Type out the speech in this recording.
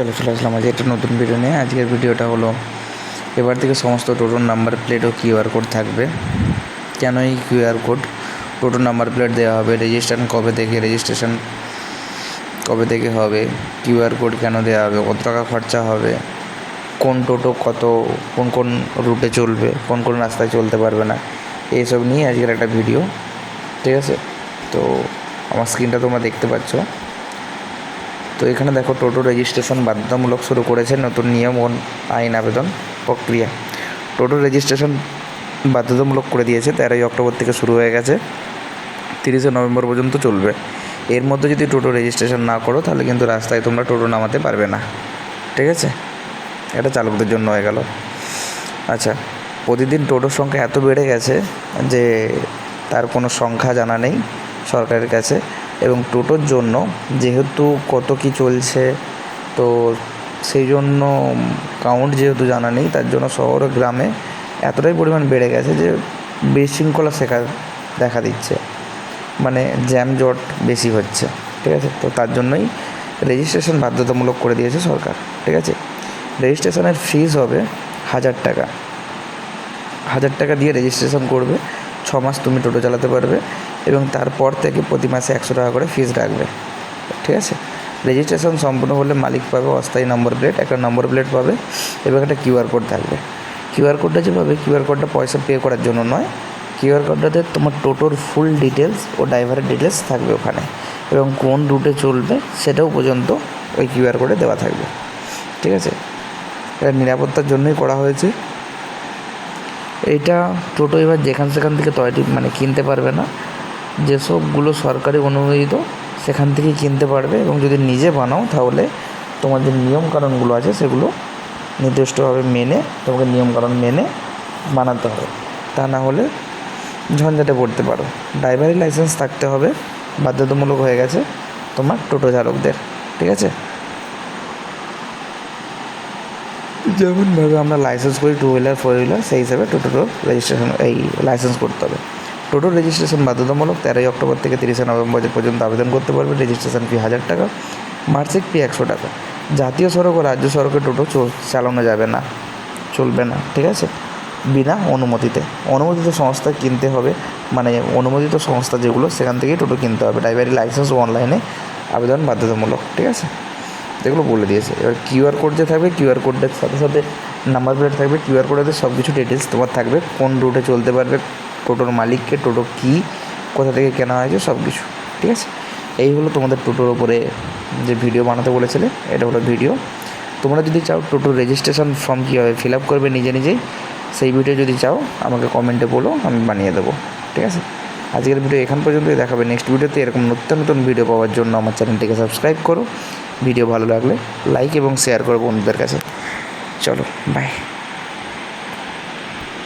চলো চলে আসলাম আজকে একটা নতুন ভিডিও নিয়ে। আজকের ভিডিওটা হলো, এবার থেকে সমস্ত টোটোর নাম্বার প্লেট ও কিউআর কোড থাকবে। কেন এই কিউআর কোড টোটোর নাম্বার প্লেট দেওয়া হবে রেজিস্ট্রেশন কবে থেকে রেজিস্ট্রেশন কবে থেকে হবে কিউআর কোড কেন দেওয়া হবে, কত টাকা খরচা হবে, কোন টোটো কত, কোন কোন রুটে চলবে, কোন কোন রাস্তায় চলতে পারবে না, এইসব নিয়ে আজকের একটা ভিডিও ঠিক আছে? তো, আমার স্ক্রিনটা তোমরা দেখতে পাচ্ছ। তো এখানে দেখো টোটো রেজিস্ট্রেশন বাধ্যতামূলক শুরু করেছে নতুন নিয়ম ও আইন আবেদন প্রক্রিয়া। টোটো রেজিস্ট্রেশন বাধ্যতামূলক করে দিয়েছে, তেরোই অক্টোবর থেকে শুরু হয়ে গেছে, তিরিশে নভেম্বর পর্যন্ত চলবে। এর মধ্যে যদি টোটো রেজিস্ট্রেশন না করো, তাহলে কিন্তু রাস্তায় তোমরা টোটো নামাতে পারবে না। ঠিক আছে? এটা চালকদের জন্য হয়ে গেল। আচ্ছা প্রতিদিন টোটোর সংখ্যা এত বেড়ে গেছে যে তার কোনো সংখ্যা জানা নেই সরকারের কাছে। এবং টোটোর জন্য, যেহেতু কত কি চলছে, তো সেই জন্য কাউন্ট যেহেতু জানা নেই, তার জন্য শহর গ্রামে এতটাই পরিমাণ বেড়ে গেছে যে বিশৃঙ্খলা শেখা দেখা দিচ্ছে। মানে জ্যাম জট বেশি হচ্ছে, ঠিক আছে? তো তার জন্যই রেজিস্ট্রেশন বাধ্যতামূলক করে দিয়েছে সরকার, ঠিক আছে? রেজিস্ট্রেশনের ফিস হবে হাজার টাকা। হাজার টাকা দিয়ে রেজিস্ট্রেশন করবে। ছ মাস তুমি টোটো চালাতে পারবে এবং তারপর থেকে প্রতি মাসে একশো টাকা করে ফিস রাখবে। ঠিক আছে? রেজিস্ট্রেশন সম্পূর্ণ হলে মালিক পাবে অস্থায়ী নম্বর প্লেট একটা নম্বর প্লেট পাবে এবং একটা কিউআর কোড থাকবে। কিউআর কোডটা যে পাবে কিউআর কোডটা পয়সা পে করার জন্য নয়। কিউআর কোডটাতে তোমার টোটোর ফুল ডিটেলস ও ড্রাইভারের ডিটেলস থাকবে ওখানে এবং কোন রুটে চলবে সেটাও পর্যন্ত ওই কিউআর কোডে দেওয়া থাকবে। ঠিক আছে? এটা নিরাপত্তার জন্যই করা হয়েছে। এইটা টোটো এবার যেখান সেখান থেকে তৈরি মানে কিনতে পারবে না। যেসবগুলো সরকারি অনুমোদিত, সেখান থেকেই কিনতে পারবে এবং যদি নিজে বানাও তাহলে তোমার যে নিয়মকানুনগুলো আছে সেগুলো নির্দিষ্টভাবে মেনে তোমাকে নিয়মকানুন মেনে বানাতে হবে। তা না হলে ঝঞ্ঝাটে পড়তে পারো। ড্রাইভারি লাইসেন্স থাকতে হবে, বাধ্যতামূলক হয়ে গেছে তোমার টোটো চালকদের, ঠিক আছে? যেমনভাবে আমরা লাইসেন্স করি টু হুইলার ফোর হুইলার সেই হিসাবে টোটোরও রেজিস্ট্রেশন এই লাইসেন্স করতে হবে। টোটো রেজিস্ট্রেশন বাধ্যতামূলক তেরোই অক্টোবর থেকে তিরিশে নভেম্বর পর্যন্ত আবেদন করতে পারবে। রেজিস্ট্রেশন ফি হাজার টাকা মার্সিক ফি একশো টাকা। জাতীয় সড়ক ও রাজ্য সড়কে টোটো চল- চালানো যাবে না, চলবে না, ঠিক আছে? বিনা অনুমতিতে। অনুমোদিত সংস্থা কিনতে হবে মানে অনুমোদিত সংস্থা যেগুলো, সেখান থেকেই টোটো কিনতে হবে। ড্রাইভারি লাইসেন্স অনলাইনে আবেদন বাধ্যতামূলক, ঠিক আছে? যেগুলো বলে দিয়েছে। এবার কিউআর কোড যে থাকবে কিউআর কোডের সাথে সাথে নাম্বার প্লেট থাকবে কিউআর কোডেতে সব কিছু ডিটেলস তোমার থাকবে। কোন রুটে চলতে পারবে, টোটোর মালিককে, টোটো কী, কোথা থেকে কেনা হয়েছে, সব কিছু। ঠিক আছে? এই হলো তোমাদের টোটোর ওপরে যে ভিডিও বানাতে বলেছিলে, এটা হলো ভিডিও তোমরা যদি চাও টোটোর রেজিস্ট্রেশন ফর্ম কীভাবে ফিল আপ করবে নিজে নিজেই, সেই ভিডিও যদি চাও, আমাকে কমেন্টে বলো, আমি বানিয়ে দেবো। ঠিক আছে? আজকের ভিডিও এখান পর্যন্তই, দেখাবে নেক্সট ভিডিওতে এরকম নতুন নতুন ভিডিও পাওয়ার জন্য আমার চ্যানেলটিকে সাবস্ক্রাইব করো। ভিডিও ভালো লাগলে লাইক এবং শেয়ার করো বন্ধুদের কাছে। চলো বাই